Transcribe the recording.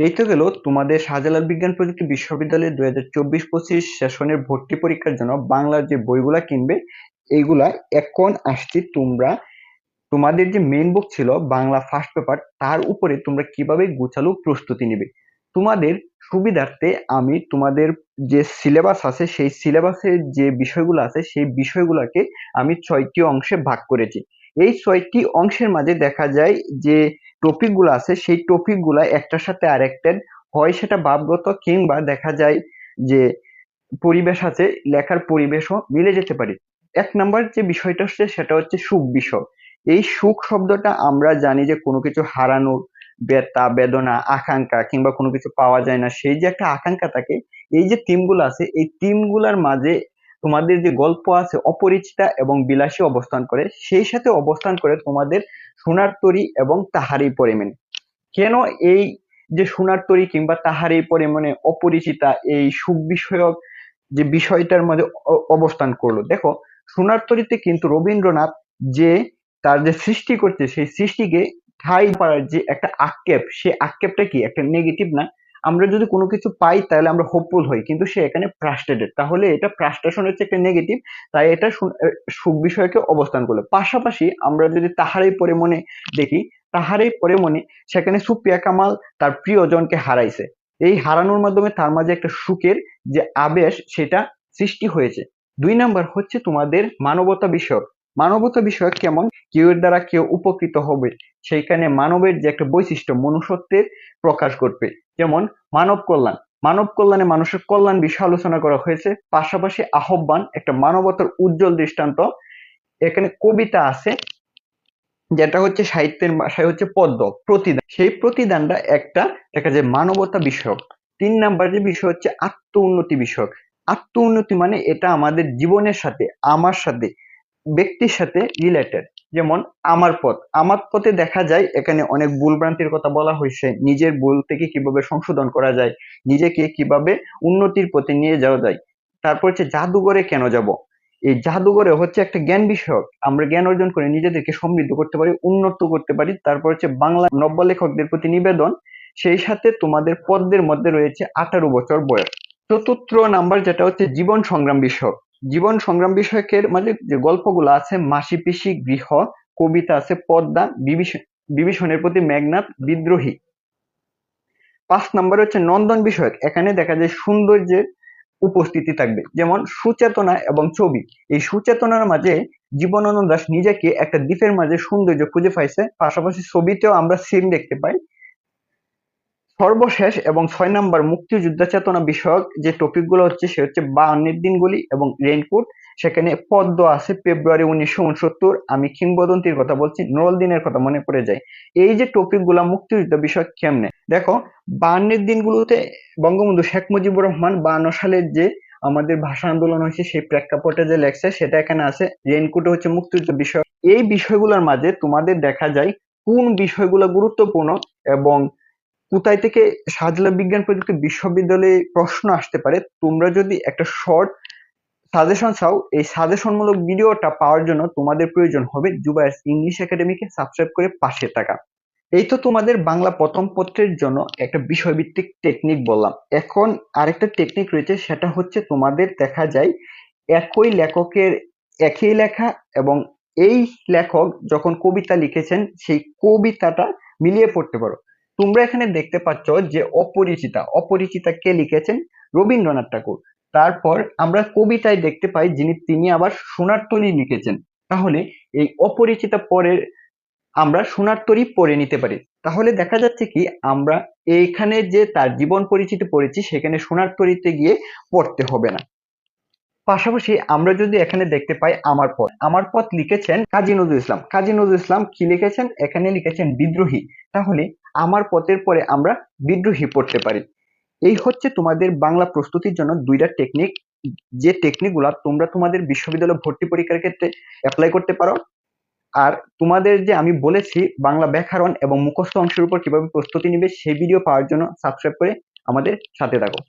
এই তো গেল তোমাদের শাহজালাল বিজ্ঞান প্রযুক্তি বিশ্ববিদ্যালয়ের দু হাজার চব্বিশ পঁচিশ সেশনের ভর্তি পরীক্ষার জন্য বাংলার যে বইগুলা কিনবে, এইগুলা এখন আসছি তোমরা। তোমাদের যে মেন বুক ছিল বাংলা ফার্স্ট পেপার তার উপরে তোমরা কীভাবে গুছালো প্রস্তুতি নিবে? তোমাদের সুবিধার্থে আমি তোমাদের যে সিলেবাস আছে, সেই সিলেবাসের যে বিষয়গুলো আছে, সেই বিষয়গুলোকে আমি ছয়টি অংশে ভাগ করেছি। এই ছয়টি অংশের মাঝে দেখা যায় যে টপিকগুলো আছে, সেই টপিকগুলা একটার সাথে আরেকটার হয় সেটা ভাবগত কিংবা দেখা যায় যে পরিবেশ আছে, লেখার পরিবেশও মিলে যেতে পারে। এক নাম্বার যে বিষয়টা হচ্ছে সেটা হচ্ছে সুখ বিষয়। এই সুখ শব্দটা আমরা জানি যে কোনো কিছু হারানোর ব্যথা, বেদনা, আকাঙ্ক্ষা কিংবা কোনো কিছু পাওয়া যায় না। সেই যে একটা আকাঙ্ক্ষা থাকে, এই যে গুলো আছে, এই গুলার মাঝে তোমাদের যে গল্প আছে, অপরিচিতা এবং বিলাসী অবস্থান করে, সেই সাথে অবস্থান করে তোমাদের সোনার তরী এবং তাহারি পরিমাণে। কেন এই যে সোনার তরী কিংবা তাহারি পরিমাণে অপরিচিতা, এই সুখ বিষয়ক যে বিষয়টার মধ্যে অবস্থান করল? দেখো, সোনার তরীতে কিন্তু রবীন্দ্রনাথ যে তার যে সৃষ্টি করছে, সেই সৃষ্টিকে ঠাই পাড়ার যে একটা আক্ষেপ, সেই আক্ষেপটা কি? একটা নেগেটিভ না? আমরা যদি কোনো কিছু পাই, তাহলে আমরা হোপফুল হই। কিন্তু সে এখানে ফ্রাস্ট্রেটেড তাহলে এটা ফ্রাস্ট্রেশন হচ্ছে একটা নেগেটিভ তাই এটা সুখ বিষয়কে অবস্থান করল। পাশাপাশি আমরা যদি তাহারই পরে মনে দেখি, তাহারই পরে মনে সেখানে সুপ্রিয়া কামাল তার প্রিয়জনকে হারাইছে। এই হারানোর মাধ্যমে তার মাঝে একটা সুখের যে আবেশ, সেটা সৃষ্টি হয়েছে। দুই নাম্বার হচ্ছে তোমাদের মানবতা বিষয়ক। মানবতা বিষয়ক কেমন? কেউ এর দ্বারা কেউ উপকৃত হবে, সেইখানে মানবের যে একটা বৈশিষ্ট্য, মনুষ্যত্বের প্রকাশ করবে যেমন মানব কল্যাণ। মানব কল্যাণে মানুষের কল্যাণ বিষয়ে আলোচনা করা হয়েছে। পাশাপাশি আহ্বান, একটা মানবতার উজ্জ্বল দৃষ্টান্ত। এখানে কবিতা আছে, যেটা হচ্ছে সাহিত্যের হচ্ছে পদ্ম, প্রতিদান। সেই প্রতিদানটা একটা দেখা যায় মানবতা বিষয়ক। তিন নাম্বার যে বিষয় হচ্ছে আত্ম উন্নতি বিষয়ক। আত্ম উন্নতি মানে এটা আমাদের জীবনের সাথে, আমার সাথে, ব্যক্তির সাথে রিলেটেড যেমন আমার পথ। আমার পথে দেখা যায়, এখানে অনেক ভুল ভ্রান্তির কথা বলা হয়েছে, নিজের ভুল থেকে কীভাবে সংশোধন করা যায়, নিজেকে কীভাবে উন্নতির পথে নিয়ে যাওয়া যায়। তারপর হচ্ছে জাদুঘরে কেন যাব? এই জাদুঘরে হচ্ছে একটা জ্ঞান বিষয়ক। আমরা জ্ঞান অর্জন করে নিজেদেরকে সমৃদ্ধ করতে পারি, উন্নত করতে পারি। তারপর হচ্ছে বাংলা নব্য লেখকদের প্রতি নিবেদন, সেই সাথে তোমাদের পদ্মের মধ্যে রয়েছে আঠারো বছর বয়স। চতুর্থ নাম্বার যেটা হচ্ছে জীবন সংগ্রাম বিষয়ক। জীবন সংগ্রাম বিষয়কের মানে যে গল্পগুলো আছে, মাসি পিসি, গৃহ, কবিতা আছে, পদ্মা বিভীষণের প্রতি মেঘনাথ বিদ্রোহী। পাঁচ নম্বর হচ্ছে নন্দন বিষয়ক। এখানে দেখা যায় সৌন্দর্যের উপস্থিতি থাকবে। যেমন সুচেতনা এবং ছবি। এই সুচেতনার মাঝে জীবনানন্দ দাস নিজেকে একটা দ্বীপের মাঝে সৌন্দর্য খুঁজে পাইছে। পাশাপাশি ছবিতেও আমরা সিন দেখতে পাই। সর্বশেষ এবং ছয় নাম্বার মুক্তিযোদ্ধা চেতনা বিষয়ক যে টপিকগুলো হচ্ছে, সে হচ্ছে বায়ান্নের দিনগুলি এবং রেইনকোট। সেখানে পদ্ম আছে, ফেব্রুয়ারি উনিশশো উনসত্তর। আমি কিংবদন্তির কথা বলছি নোরল দিনের কথা মনে পড়ে যায়। এই যে টপিকগুলা মুক্তিযুদ্ধ বিষয়ক কেমনে? দেখো, বায়ান্নের দিনগুলোতে বঙ্গবন্ধু শেখ মুজিবুর রহমান বায়ান্ন সালের যে আমাদের ভাষা আন্দোলন হয়েছে, সেই প্রেক্ষাপটে যে লেখছে, সেটা এখানে আছে। রেইনকোট হচ্ছে মুক্তিযুদ্ধ বিষয় এই বিষয়গুলোর মাঝে তোমাদের দেখা যায় কোন বিষয়গুলো গুরুত্বপূর্ণ এবং কোথায় থেকে শাহজালাল বিজ্ঞান প্রযুক্তি বিশ্ববিদ্যালয়ে প্রশ্ন আসতে পারে, তোমরা যদি একটা শর্ট সাজেশন চাও, এই সাজেশন মূলক ভিডিওটা পাওয়ার জন্য তোমাদের প্রয়োজন হবে জুবাইস ইংলিশ একাডেমিকে সাবস্ক্রাইব করে পাশে থাকা। এই তো তোমাদের বাংলা প্রথম পত্রের জন্য একটা বিষয়ভিত্তিক টেকনিক বললাম। এখন আরেকটা টেকনিক রয়েছে, সেটা হচ্ছে তোমাদের দেখা যায় একই লেখকের একই লেখা এবং এই লেখক যখন কবিতা লিখেছেন, সেই কবিতাটা মিলিয়ে পড়তে পারো। তোমরা এখানে দেখতে পাচ্ছ যে অপরিচিতা অপরিচিতা কে লিখেছেন? রবীন্দ্রনাথ ঠাকুর। তারপর আমরা কবিতায় দেখতে পাই যিনি, তিনি আবার সোনার তরী লিখেছেন। তাহলে এই অপরিচিতা পরে আমরা সোনার তরী পড়ে নিতে পারি। তাহলে দেখা যাচ্ছে কি, আমরা এইখানে যে তার জীবন পরিচিতি পড়েছি, সেখানে সোনার তরীতে গিয়ে পড়তে হবে না। পাশাপাশি আমরা যদি এখানে দেখতে পাই আমার পথ। আমার পথ লিখেছেন কাজী নজরুল ইসলাম। কাজী নজরুল ইসলাম কি লিখেছেন? এখানে লিখেছেন বিদ্রোহী। তাহলে আমার পথের পরে আমরা বিদ্রোহী পড়তে পারি। এই হচ্ছে তোমাদের বাংলা প্রস্তুতির জন্য দুইটা টেকনিক যে টেকনিকগুলা তোমরা তোমাদের বিশ্ববিদ্যালয় ভর্তি পরীক্ষার ক্ষেত্রে অ্যাপ্লাই করতে পারো। আর তোমাদের যে আমি বলেছি, বাংলা ব্যাকরণ এবং মুখস্থ অংশের উপর কীভাবে প্রস্তুতি নিবে, সেই ভিডিও পাওয়ার জন্য সাবস্ক্রাইব করে আমাদের সাথে থাকো।